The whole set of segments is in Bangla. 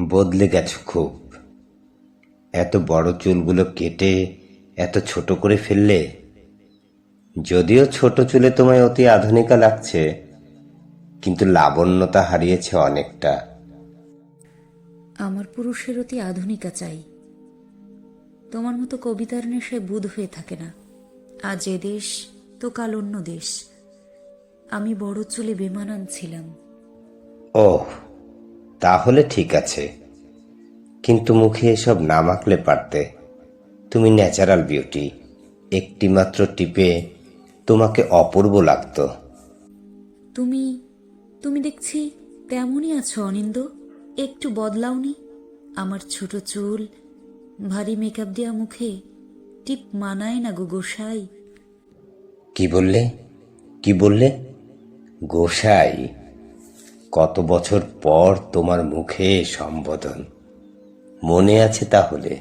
বদলে গেছো খুব। এত বড় চুলগুলো কেটে এত ছোট করে ফেললে? যদিও ছোট চুলে তোমায় অতি আধুনিকা লাগছে কিন্তু লাবণ্যতা হারিয়েছে অনেকটা। আমার পুরুষের অতি আধুনিকা চাই। তোমার মতো কবিতার নেশায় বুধ হয়ে থাকে না। আজ এ দেশ তো কাল অন্য দেশ। আমি বড় চুলে বেমানান ছিলাম। ওহ তাহলে ঠিক আছে। কিন্তু মুখে এসব না মাখলে পারতে তুমি ন্যাচারাল বিউটি একটি মাত্র টিপে তোমাকে অপূর্ব লাগতো। তুমি তুমি দেখছি তেমনই আছো অনিন্দ একটু বদলাওনি। আমার ছোট চুল ভারী মেকআপ দেওয়া মুখে টিপ মানায় না গো গোসাই। কি বললে? কি বললে? গোসাই। কত বছর পর তোমার মুখে সম্বোধন? মনে আছে তাহলে?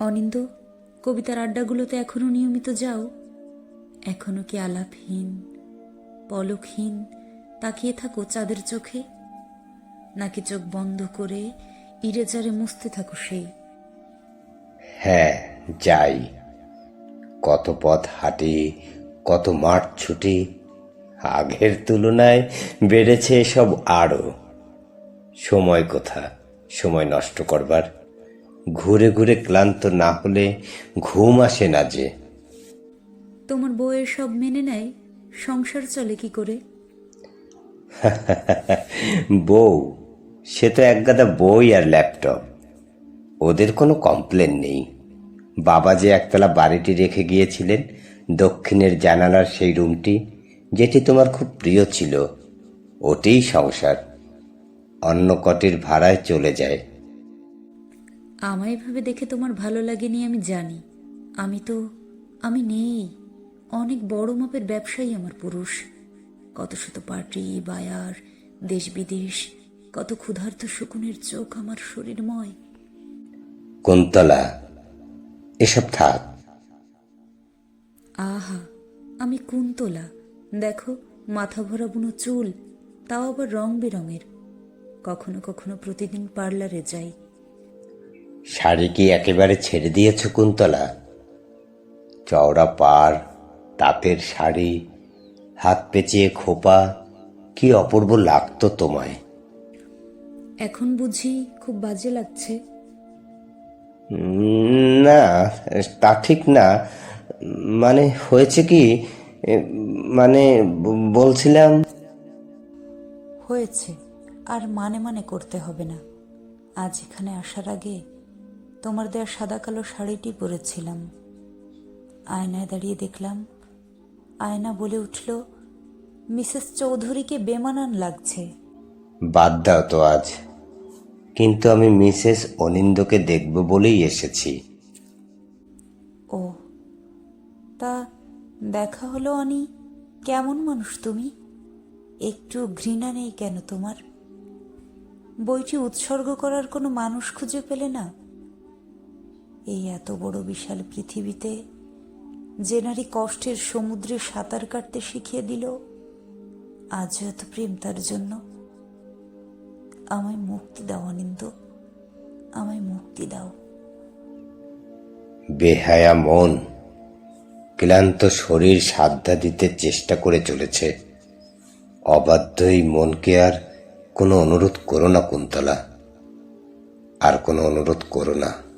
অনিন্দ কবিতার আড্ডাগুলোতে এখনও নিয়মিত যাও। এখনও কি আলাপহীন পলকহীন তাকিয়ে থাকো চাঁদের চোখে? নাকি চোখ বন্ধ করে ইরেজারে মুছতে থাকো সেই? হ্যাঁ যাই। কত পথ হাঁটি কত মাঠ ছুটি আগের তুলনায় বেড়েছে সব আরও সময় কোথা? সময় নষ্ট করবার। ঘুরে ঘুরে ক্লান্ত না হলে ঘুম আসে না যে। তোমার বউয়ের সব মেনে নেয়? সংসার চলে কি করে? বউ? সে তো একগাদা বই আর ল্যাপটপ। ওদের কোনো কমপ্লেন নেই। বাবা যে একতলা বাড়িটি রেখে গিয়েছিলেন দক্ষিণের জানালার সেই রুমটি যেটি তোমার খুব প্রিয় ছিল ওতেই সংসার। অন্য কটির ভাড়ায় চলে যায়। আমায় ভাবে দেখে তোমার ভালো লাগেনি আমি জানি। আমি তো আমি নেই। অনেক বড় মাপের ব্যবসায়ী আমার পুরুষ। কত শত পার্টি বায়ার দেশ বিদেশ কত ক্ষুধার্ত শকুনের চোখ আমার শরীরময়। কোনতলা এসব থাক। আহা আমি কুন্তলা। দেখো মাথা ভরা বুনো চুল তাও আবার রং বেরঙের। কখনো কখনো প্রতিদিন পার্লারে যাই। শাড়ি কি একেবারে ছেড়ে দিয়েছ কুন্তলা? চওড়া পার তাঁতের শাড়ি হাত পেঁচিয়ে খোপা কি অপূর্ব লাগতো তোমায়। এখন বুঝি খুব বাজে লাগছে। না তা ঠিক না। মানে হয়েছে কি মানে বলছিলাম। হয়েছে আর মানে মানে করতে হবে না। আজ এখানে আসার আগে তোমার দেওয়া সাদা কালো শাড়িটি পরেছিলাম। আয়নায় দাঁড়িয়ে দেখলাম আয়না বলে উঠল মিসেস চৌধুরীকে বেমানান লাগছে। বাদ দাও তো আজ। কিন্তু আমি মিসেস অনিন্দকে দেখব বলেই এসেছি। ও তা দেখা হলো অনি? কেমন মানুষ তুমি? একটু ঘৃণা নেই কেন তোমার? বইটি উৎসর্গ করার কোনো মানুষ খুঁজে পেলে না? এই এত বড় বিশাল পৃথিবীতে যে নারী কষ্টের সমুদ্রে সাঁতার কাটতে শিখিয়ে দিল আজ এত প্রেম তার জন্য। আমায় মুক্তি দাও অনিন্দ, আমায় মুক্তি দাও। বেহায়া মন ক্লান্ত শরীর সাধ্যা দিতে চেষ্টা করে চলেছে। অবাধ্যই মনকে আর কোনো অনুরোধ করো না, কুন্তলা। আর কোনো অনুরোধ করো না।